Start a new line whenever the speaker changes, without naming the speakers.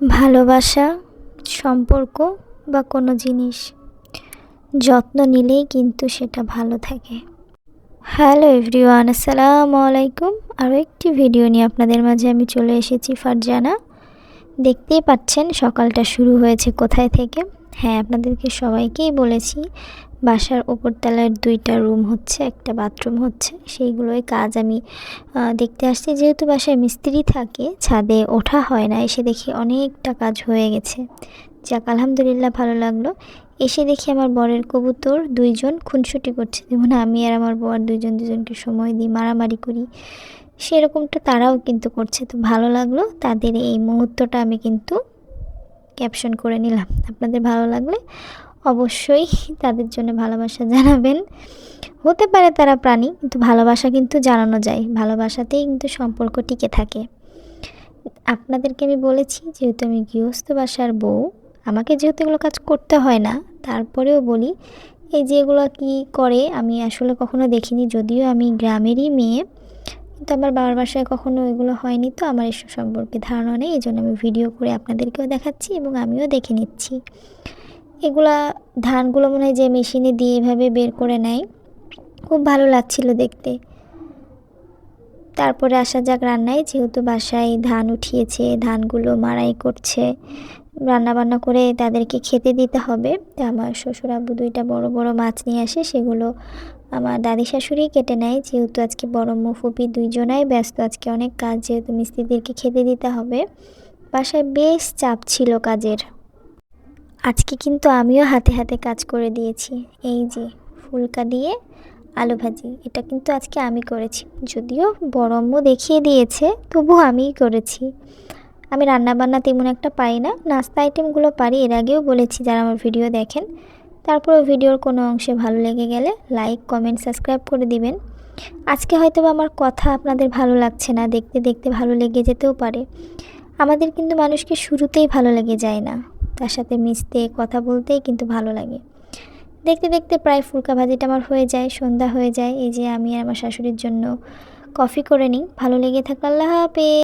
ভালোবাসা, সম্পর্ক বা কোনো জিনিস, যত্ন নিলেই কিন্তু সেটা ভালো থাকে। হ্যালো এভরিওয়ান আসসালামু আলাইকুম। আরও একটি ভিডিও নিয়ে আপনাদের মাঝে আমি চলে এসেছি ফারজানা। দেখতেই পাচ্ছেন সকালটা শুরু হয়েছে কোথায় থেকে? হ্যাঁ আপনাদেরকে সবাইকেই বলেছি বাসার ওপরতলার দুইটা রুম হচ্ছে, একটা বাথরুম হচ্ছে। সেইগুলোই কাজ আমি দেখতে আসছি। যেহেতু বাসায় মিস্ত্রি থাকে, ছাদে ওঠা হয় না, এসে দেখি অনেকটা কাজ হয়ে গেছে। যাক, আলহামদুলিল্লাহ ভালো লাগল। এসে দেখি আমার বরের কবুতর দুইজন খুনসুটি করছে। যেমন আমি আর আমার বর দুইজন দুজনকে সময় দিই, মারামারি করি। সেরকমটা তারাও কিন্তু করছে। তো ভালো লাগল। তাদের এই মুহূর্তটা আমি কিন্তু ক্যাপশন করে নিলাম। আপনাদের ভালো লাগলে অবশ্যই তাদের জন্য ভালোবাসা জানাবেন। হতে পারে তারা প্রাণী, কিন্তু ভালোবাসা কিন্তু জানানো যায়। ভালোবাসাতেই কিন্তু সম্পর্ক টিকে থাকে। আপনাদেরকে আমি বলেছি, যেহেতু আমি গৃহস্থ বাসার বউ, আমাকে যেহেতু এগুলো কাজ করতে হয় না, তারপরেও বলি, এই যে এগুলো কী করে, আমি আসলে কখনো দেখিনি, যদিও আমি গ্রামেরই মেয়ে, কিন্তু আমার বাবার বাসায় কখনো এগুলো হয়নি, তো আমার এসব সম্পর্কে ধারণা নেই এই জন্য আমি ভিডিও করে আপনাদেরকেও দেখাচ্ছি এবং আমিও দেখে নিচ্ছি। এগুলা ধানগুলো মনে হয় যে মেশিনে দিয়ে এভাবে বের করে নেয়। খুব ভালো লাগছিল দেখতে। তারপরে আসা যাক রান্নায়, যেহেতু বাসায় ধান উঠিয়েছে, ধানগুলো মারাই করছে রান্না বান্না করে তাদেরকে খেতে দিতে হবে। তো আমার শ্বশুর আব্বু দুইটা বড় বড় মাছ নিয়ে আসে, সেগুলো আমার দাদি শাশুড়ি কেটে নেয়। যেহেতু আজকে বড় মুফুপি দুইজনাই ব্যস্ত, আজকে অনেক কাজ, যেহেতু মিস্ত্রিদেরকে খেতে দিতে হবে। বাসায় বেশ চাপ ছিল কাজের। আজকে কিন্তু আমিও হাতে হাতে কাজ করে দিয়েছি। এই যে ফুলকা দিয়ে আলু ভাজি, এটা কিন্তু আজকে আমি করেছি। যদিও বড়ম্ম দেখিয়ে দিয়েছে তবু আমিই করেছি। আমি রান্নাবান্না তেমন একটা পারি না। নাস্তা আইটেমগুলো পারি, এর আগেও বলেছি যারা আমার ভিডিও দেখেন। তারপরেও ভিডিওর কোনো অংশে ভালো লেগে গেলে লাইক, কমেন্ট, সাবস্ক্রাইব করে দিবেন। আজকে হয়তো আমার কথা আপনাদের ভালো লাগছে না, দেখতে দেখতে ভালো লেগে যেতেও পারে। আমাদের কিন্তু মানুষকে শুরুতেই ভালো লেগে যায় না। তার সাথে মিশতে, কথা বলতেই কিন্তু ভালো লাগে। দেখতে দেখতে প্রায় ফুলকা ভাজিটা আমার হয়ে যায়, সন্ধ্যা হয়ে যায়। এই যে আমি আর আমার শাশুড়ির জন্য কফি করে নিই। ভালো লেগে থাকা, আল্লাহ হাফেজ।